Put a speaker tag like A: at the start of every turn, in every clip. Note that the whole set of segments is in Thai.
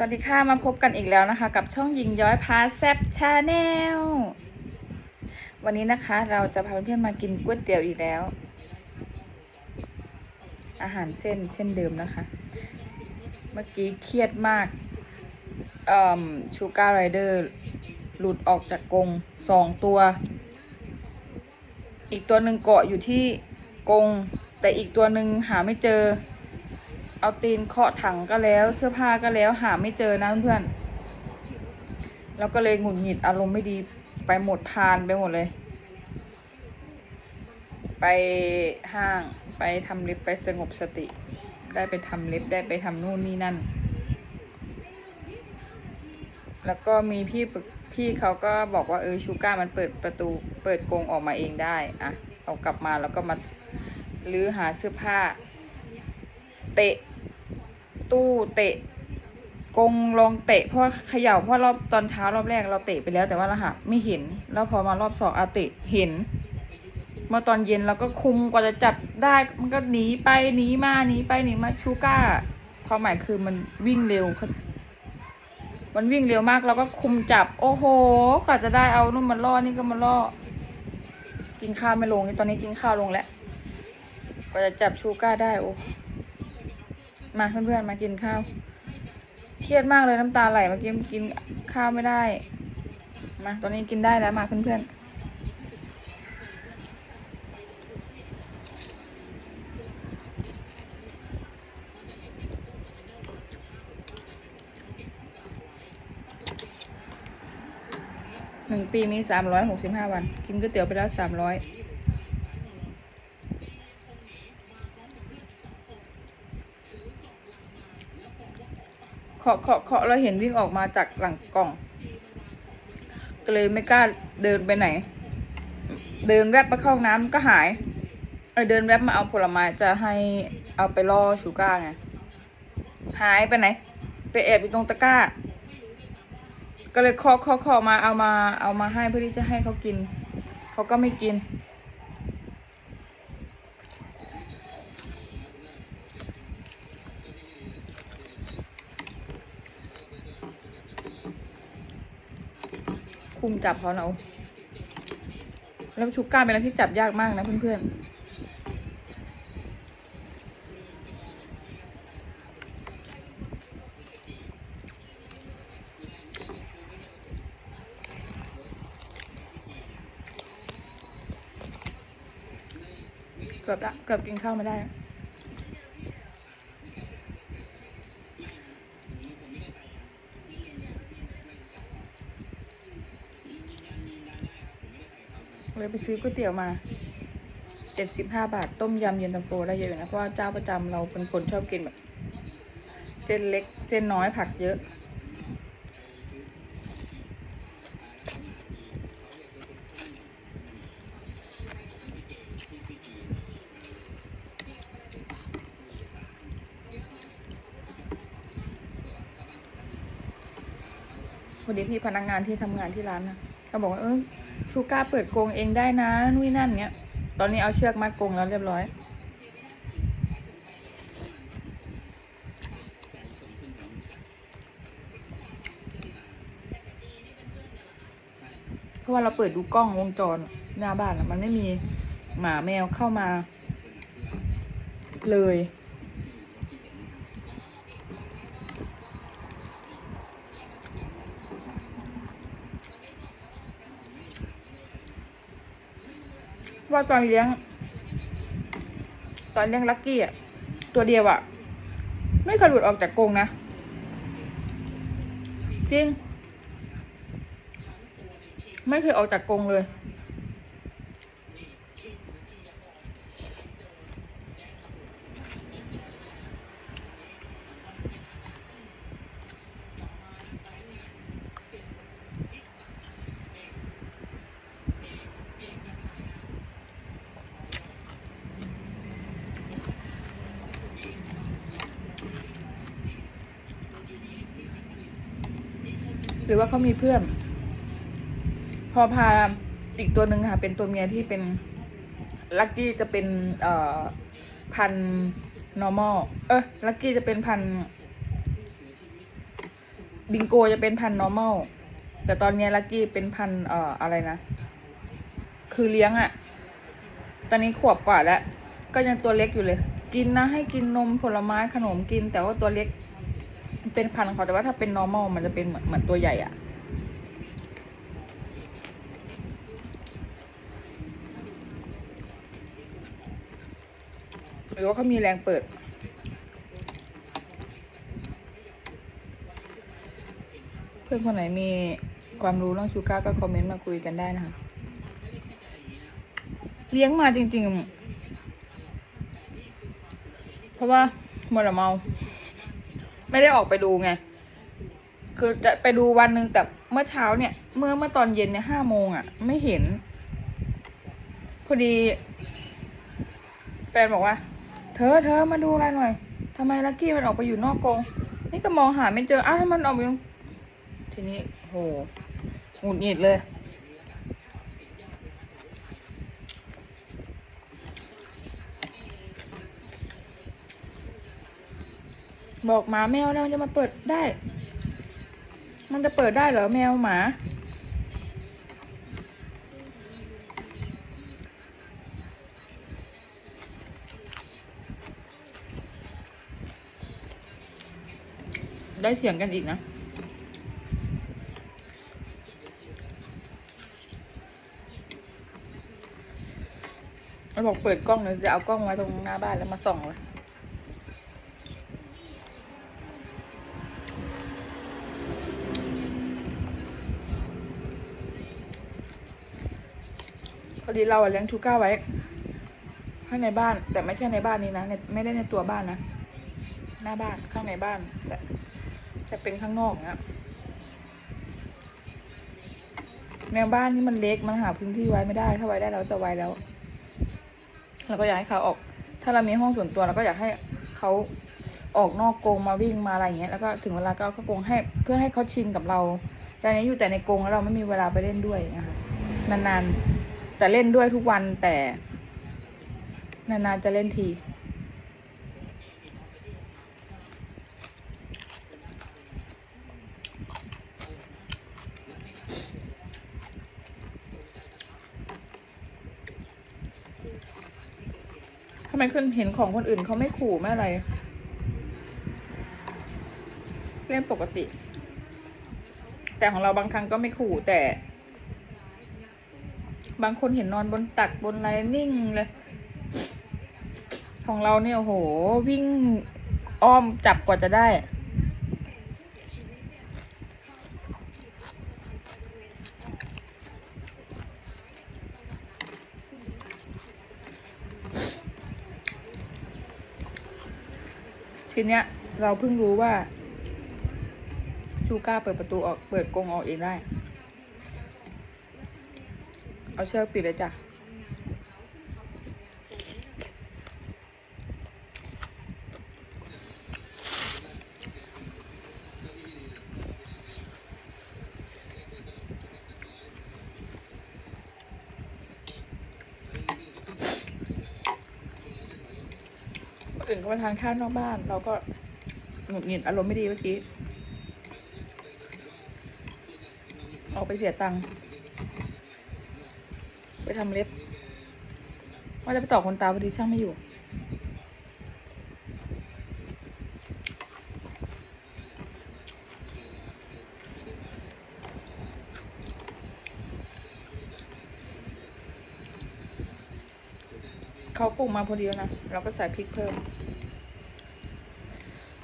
A: สวัสดีค่ะ มาพบกันอีกแล้วนะคะ กับช่องหญิงย้อยพาแซบชาแนลวันนี้นะคะ เราจะพาเพื่อนๆมากินก๋วยเตี๋ยวอีกแล้ว อาหารเส้นเช่นเดิมนะคะ เมื่อกี้เครียดมากชูการ์ไรเดอร์หลุดออกจากกรงสองตัว อีกตัวหนึ่งเกาะอยู่ที่กรงแต่อีกตัวหนึ่งหาไม่เจอ เอาตีนเคาะถังก็แล้ว เสื้อผ้าก็แล้วหาไม่เจอนะเพื่อนๆแล้วก็เลยหงุดหงิดอารมณ์ไม่ดีไปหมดพานไปหมดเลย ไปห้างไปทำเล็บไปสงบสติ ได้ไปทำเล็บได้ไปทำนู่นนี่นั่น แล้วก็มีพี่พี่เขาก็บอกว่าเออชูก้ามันเปิดประตูเปิดกรงออกมาเองได้อะเอากลับมาแล้วก็มาลื้อหาเสื้อผ้า เตะ ตู้เตะกงลองเตะเพราะว่าเขย่าเพราะรอบตอนเช้ารอบแรกเราเตะไปแล้วแต่ว่าเราหาไม่เห็น แล้วพอมารอบสองอาเตะเห็น เมื่อตอนเย็นเราก็คุมกว่าจะจับได้ มันก็หนีไปหนีมาหนีไปหนีมาชูก้าความหมายคือมันวิ่งเร็วมันวิ่งเร็วมากเราก็คุมจับ โอ้โหกว่าจะได้เอานู่นมาล่อนี่ก็มาล่อกินข้าวไม่ลงนี่ตอนนี้กินข้าวลงแล้วกว่าจะจับชูก้าได้โอ้ มาเพื่อนๆมากินข้าว เครียดมากเลยน้ำตาไหลเมื่อกี้กินข้าวไม่ได้ มาตอนนี้กินได้แล้วมาเพื่อนๆหนึ่งปีมีสามร้อยหกสิบห้าวัน กินก๋วยเตี๋ยวไปแล้วสามร้อย เคาะเคาะเคาะแล้วเห็นวิ่งออกมาจากหลังกล่อง ก็เลยไม่กล้าเดินไปไหน เดินแวบไปเข้าห้องน้ำก็หายเเดินแวบมาเอาผลไม้จะให้เอาไปล่อชูก้าไงหายไปไหน ไปแอบอยู่ตรงตะกร้า ก็เลยเคาะเคาะเคาะมาเอามาเอามาให้เพื่อที่จะให้เขากิน เขาก็ไม่กิน คุมจับเขาเนาะแล้วชูก้าเป็นอะไรที่จับยากมากนะเพื่อนๆเกือบละเกือบกินข้าวไม่ได้ เลยไปซื้อก๋วยเตี๋ยวมาเจ็ดสิบห้าบาท ต้มยำเย็นตาโฟได้เยอะอยู่นะ เพราะว่าเจ้าประจำเราเป็นคนชอบกินแบบ เส้นเล็กเส้นน้อยผักเยอะพอดีพี่พนักงานที่ทำงานที่ร้านนะ เขาบอกว่าเออชูก้าเปิดกรงเองได้นะนู่นนั่นเนี้ย ตอนนี้เอาเชือกมัดกรงแล้วเรียบร้อย เพราะว่าเราเปิดดูกล้องวงจรหน้าบ้านมันไม่มีหมาแมวเข้ามาเลย ว่าตอนเลี้ยง ตอนเลี้ยงลักกี้อะ ตัวเดียวอะ ไม่เคยหลุดออกจากกรงนะ จริง ไม่เคยออกจากกรงเลย ว่าเขามีเพื่อน พอพาอีกตัวหนึ่งค่ะ เป็นตัวเมียที่เป็นลักกี้จะเป็นเอ่อพัน normal เออลักกี้จะเป็นพันบิงโกจะเป็นพัน normal แต่ตอนนี้ลักกี้เป็นพันเอ่ออะไรนะ คือเลี้ยงอะ่ะ ตอนนี้ขวบกว่าแล้ว ก็ยังตัวเล็กอยู่เลย กินนะให้กินนมผลไม้ขนมกิน แต่ว่าตัวเล็ก เป็นพันธุ์ของเขาแต่ว่าถ้าเป็น normal มันจะเป็นเหมือนเหมือนตัวใหญ่อะ่ะหรือว่าเขามีแรงเปิด เพื่อนคนไหนมีความรู้เรื่องชูก้าก็คอมเมนต์มาคุยกันได้นะคะ เลี้ยงมาจริง ๆ เพราะว่ามัวแต่เมา ไม่ได้ออกไปดูไง คือจะไปดูวันหนึ่งแต่เมื่อเช้าเนี่ย เมื่อเมื่อตอนเย็นเนี่ยห้าโมงอะ่ะ ไม่เห็น พอดี แฟนบอกว่า เธอเธอมาดูอะไรหน่อยทำไมลักกี้มันออกไปอยู่นอกกรงนี่ก็มองหาไม่เจออ้าวถ้ามันออกไปอยู่ทีนี้โหหงุดหงิดเลย บอกหมาแมวแล้วมันจะมาเปิดได้ มันจะเปิดได้เหรอแมวหมา ได้เถียงกันอีกนะมันบอกเปิดกล้องเลยจะเอากล้องไว้ตรงหน้าบ้านแล้วมาส่องเลย อดีเราอะเลี้ยงชูก้าไว้ข้างในบ้าน แต่ไม่ใช่ในบ้านนี้นะไม่ได้ในตัวบ้านนะหน้าบ้านข้างในบ้านแต่จะเป็นข้างนอกนะแนวบ้านนี่มันเล็กมันหาพื้นที่ไว้ไม่ได้ ถ้าไว้ได้เราจะไว้แล้วเราก็อยากให้เขาออก ถ้าเรามีห้องส่วนตัวเราก็อยากให้เขาออกนอกกรงมาวิ่งมาอะไรอย่างเงี้ยแล้วก็ถึงเวลาก็เอาเข้ากรงให้เพื่อให้เขาชินกับเราแต่อันนี้อยู่แต่ในกรงแล้วเราไม่มีเวลาไปเล่นด้วยนะคะนานๆ แต่เล่นด้วยทุกวันแต่ นานๆจะเล่นที ทำไมคนเห็นของคนอื่นเขาไม่ขู่ไม่อะไร เล่นปกติ แต่ของเราบางครั้งก็ไม่ขู่แต่ บางคนเห็นนอนบนตักบนอะไรนิ่งเลย ของเราเนี่ยโอ้โห วิ่งอ้อมจับกว่าจะได้ ทีเนี้ย เราเพิ่งรู้ว่าชูก้าเปิดประตูออกเปิดกรงออกเองได้ เอาเชือกปิดเลยจ้ะคนอื่นก็มาทานข้าวนอกบ้าน เราก็หงุดหงิดอารมณ์ไม่ดีเมื่อกี้ ออกไปเสียตังค์ ไปทำเล็บ ว่าจะไปต่อคนตาพอดีช่างไม่อยู่ เขาปรุงมาพอดีแล้วนะ เราก็ใส่พริกเพิ่ม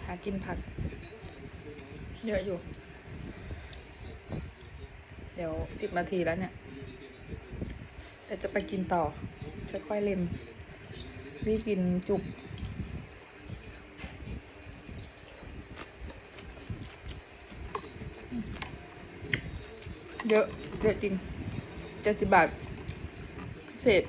A: หากินผัก เยอะอยู่ เดี๋ยวสิบนาทีแล้วเนี่ย ดี๋ยวจะไปกินต่อ ค่อยๆเล็ม รีบกินจุกเยอะ เยอะจริงเจ็ดสิบบาท พิเศษ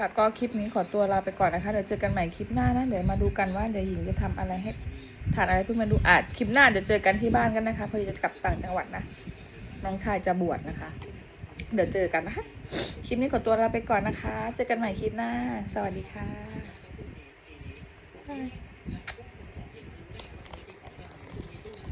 A: ค่ะก็คลิปนี้ขอตัวลาไปก่อนนะคะเดี๋ยวเจอกันใหม่คลิปหน้านะเดี๋ยวมาดูกันว่าเดี๋ยวหญิงจะทำอะไรให้ทานอะไรเพื่อมาดูอาจคลิปหน้าจะเจอกันที่บ้านกันนะคะพอดีจะกลับต่างจังหวัดนะน้องชายจะบวชนะคะ เดี๋ยวเจอกันนะคะคลิปนี้ขอตัวลาไปก่อนนะคะ เจอกันใหม่คลิปหน้า สวัสดีค่ะ